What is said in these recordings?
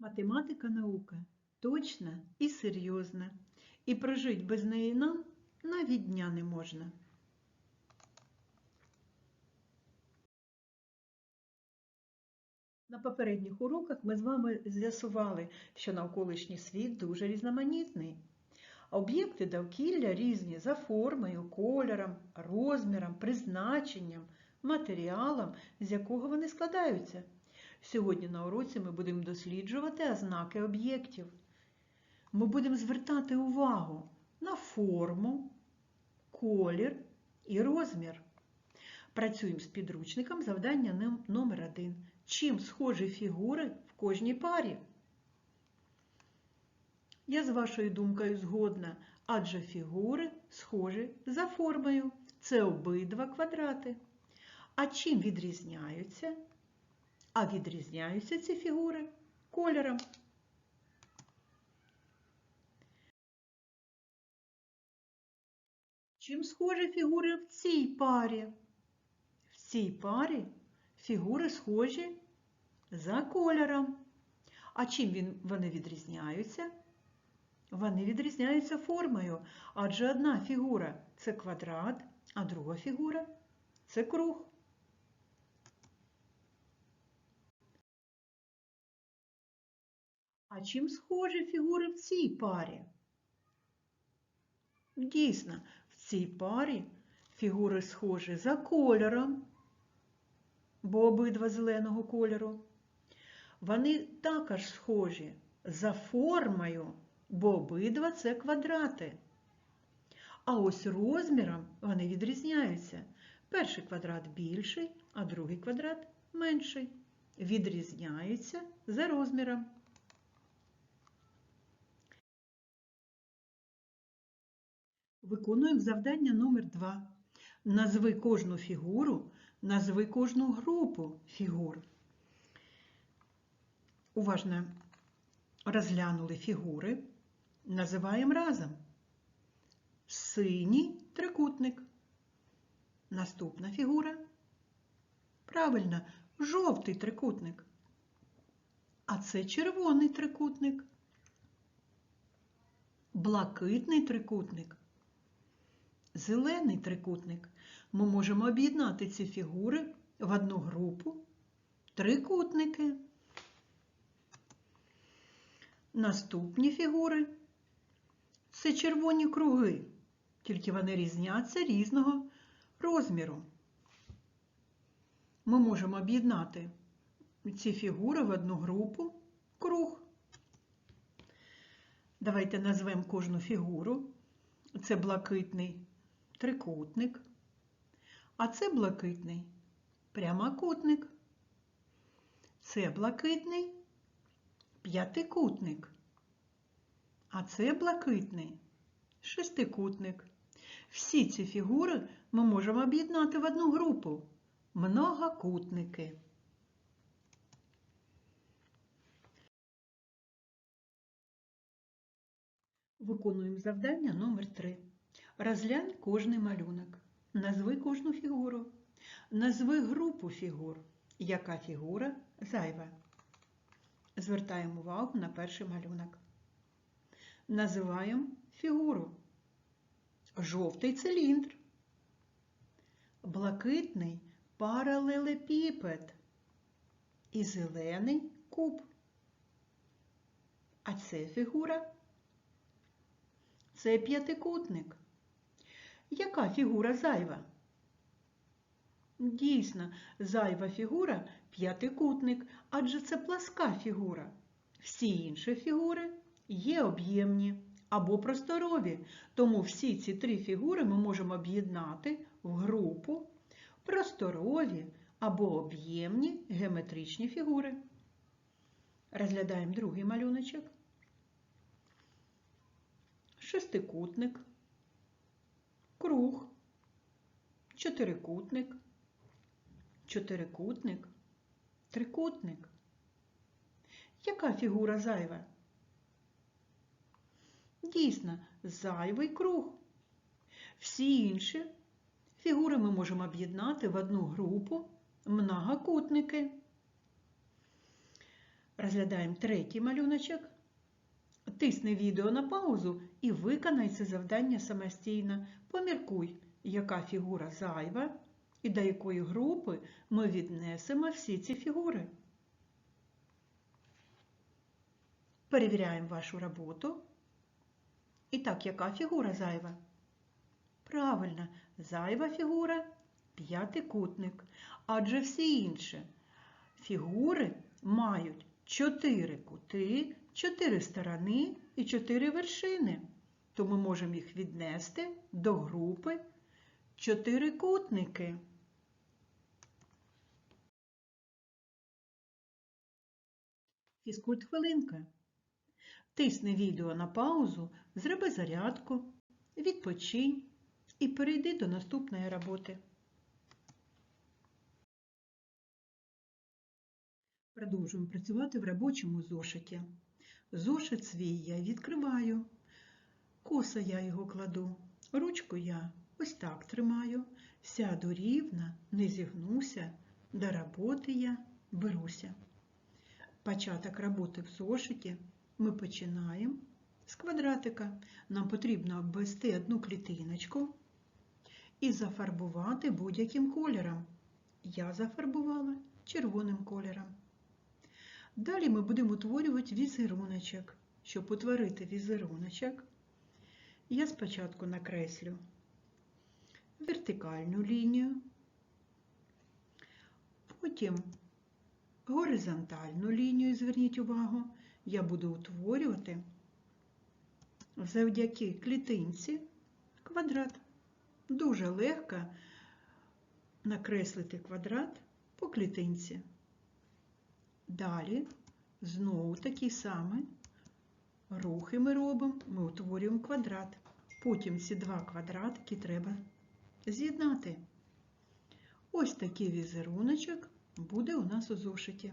Математика наука точна і серйозна, і прожить без неї нам навіть дня не можна. На попередніх уроках ми з вами з'ясували, що навколишній світ дуже різноманітний. Об'єкти довкілля різні за формою, кольором, розміром, призначенням, матеріалом, з якого вони складаються. Сьогодні на уроці ми будемо досліджувати ознаки об'єктів. Ми будемо звертати увагу на форму, колір і розмір. Працюємо з підручником завдання номер 1. Чим схожі фігури в кожній парі? Я з вашою думкою згодна, адже фігури схожі за формою. Це обидва квадрати. А чим відрізняються? А відрізняються ці фігури кольором. Чим схожі фігури в цій парі? В цій парі фігури схожі за кольором. А чим вони відрізняються? Вони відрізняються формою, адже одна фігура це квадрат, а друга фігура це круг. А чим схожі фігури в цій парі? Дійсно, в цій парі фігури схожі за кольором, бо обидва зеленого кольору. Вони також схожі за формою, бо обидва це квадрати. А ось розміром вони відрізняються. Перший квадрат більший, а другий квадрат менший. Відрізняються за розміром. Виконуємо завдання номер 2. Назви кожну фігуру, назви кожну групу фігур. Уважно розглянули фігури. Називаємо разом. Синій трикутник. Наступна фігура. Правильно, жовтий трикутник. А це червоний трикутник. Блакитний трикутник. Зелений трикутник. Ми можемо об'єднати ці фігури в одну групу. Трикутники. Наступні фігури це червоні круги, тільки вони різняться різного розміру. Ми можемо об'єднати ці фігури в одну групу круг. Давайте назвемо кожну фігуру. Це блакитний трикутник, а це блакитний прямокутник. Це блакитний п'ятикутник, а це блакитний шестикутник. Всі ці фігури ми можемо об'єднати в одну групу многокутники. Виконуємо завдання номер 3. Розглянь кожний малюнок. Назви кожну фігуру. Назви групу фігур. Яка фігура зайва? Звертаємо увагу на перший малюнок. Називаємо фігуру. Жовтий циліндр. Блакитний паралелепіпед. І зелений куб. А це фігура. Це п'ятикутник. Яка фігура зайва? Дійсно, зайва фігура п'ятикутник, адже це пласка фігура. Всі інші фігури є об'ємні або просторові, тому всі ці три фігури ми можемо об'єднати в групу просторові або об'ємні геометричні фігури. Розглядаємо другий малюночок. Шестикутник, круг, чотирикутник, чотирикутник, трикутник. Яка фігура зайва? Дійсно, зайвий круг. Всі інші фігури ми можемо об'єднати в одну групу многокутники. Розглядаємо третій малюночок. Тисни відео на паузу і виконай це завдання самостійно. Поміркуй, яка фігура зайва і до якої групи ми віднесемо всі ці фігури. Перевіряємо вашу роботу. І так, яка фігура зайва? Правильно, зайва фігура п'ятикутник. Адже всі інші фігури мають чотири кути, чотири сторони і чотири вершини. То ми можемо їх віднести до групи чотирикутники. Фізкульт хвилинка. Тисни відео на паузу, зроби зарядку, відпочинь і перейди до наступної роботи. Продовжуємо працювати в робочому зошиті. Зошит свій я відкриваю, коса я його кладу, ручку я ось так тримаю, сяду рівно, не зігнуся, до роботи я беруся. Початок роботи в зошиті ми починаємо з квадратика. Нам потрібно обвести одну клітиночку і зафарбувати будь-яким кольором. Я зафарбувала червоним кольором. Далі ми будемо утворювати візеруночок. Щоб утворити візеруночок, я спочатку накреслю вертикальну лінію, потім горизонтальну лінію, зверніть увагу, я буду утворювати завдяки клітинці квадрат. Дуже легко накреслити квадрат по клітинці. Далі знову такі самі рухи ми робимо, ми утворюємо квадрат. Потім ці два квадратики треба з'єднати. Ось такий візеруночок буде у нас у зошиті.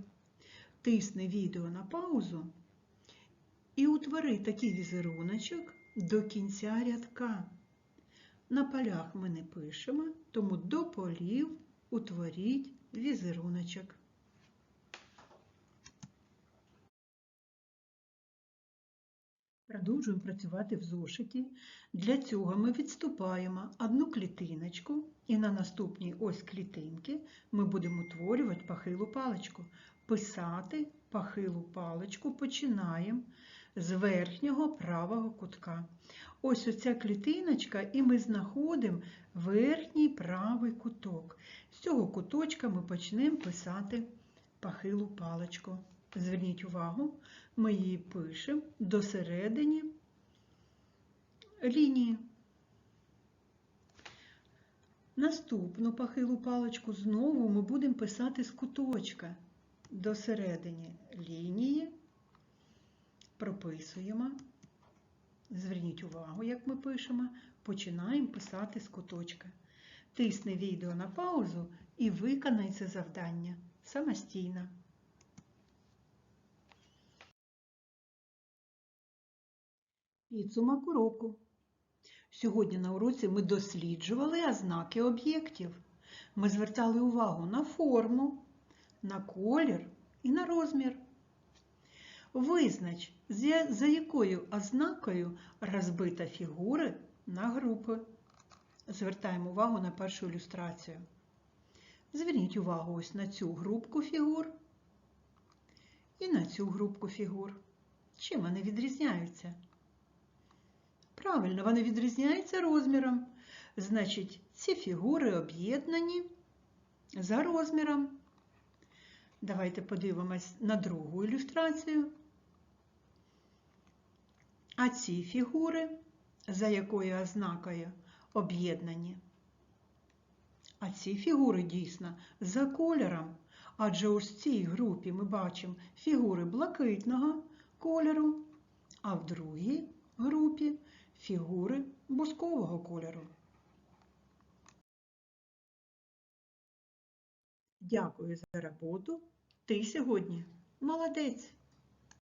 Тисни відео на паузу і утвори такий візеруночок до кінця рядка. На полях ми не пишемо, тому до полів утворіть візеруночок. Продовжуємо працювати в зошиті. Для цього ми відступаємо одну клітиночку і на наступній ось клітинки ми будемо утворювати пахилу паличку. Писати пахилу паличку починаємо з верхнього правого кутка. Ось оця клітиночка, і ми знаходимо верхній правий куток. З цього куточка ми почнемо писати пахилу паличку. Зверніть увагу, ми її пишемо до середини лінії. Наступну пахилу паличку знову ми будемо писати з куточка до середини лінії, прописуємо. Зверніть увагу, як ми пишемо, починаємо писати з куточка. Тисни відео на паузу і виконай це завдання самостійно. Підсумок уроку. Сьогодні на уроці ми досліджували ознаки об'єктів. Ми звертали увагу на форму, на колір і на розмір. Визнач, за якою ознакою розбита фігура на групи. Звертаємо увагу на першу ілюстрацію. Зверніть увагу ось на цю групку фігур і на цю групку фігур. Чим вони відрізняються? Правильно, вони відрізняються розміром. Значить, ці фігури об'єднані за розміром. Давайте подивимось на другу ілюстрацію. А ці фігури, за якою ознакою об'єднані? А ці фігури дійсно за кольором. Адже ось в цій групі ми бачимо фігури блакитного кольору, а в другій групі фігури бускового кольору. Дякую за роботу. Ти сьогодні молодець!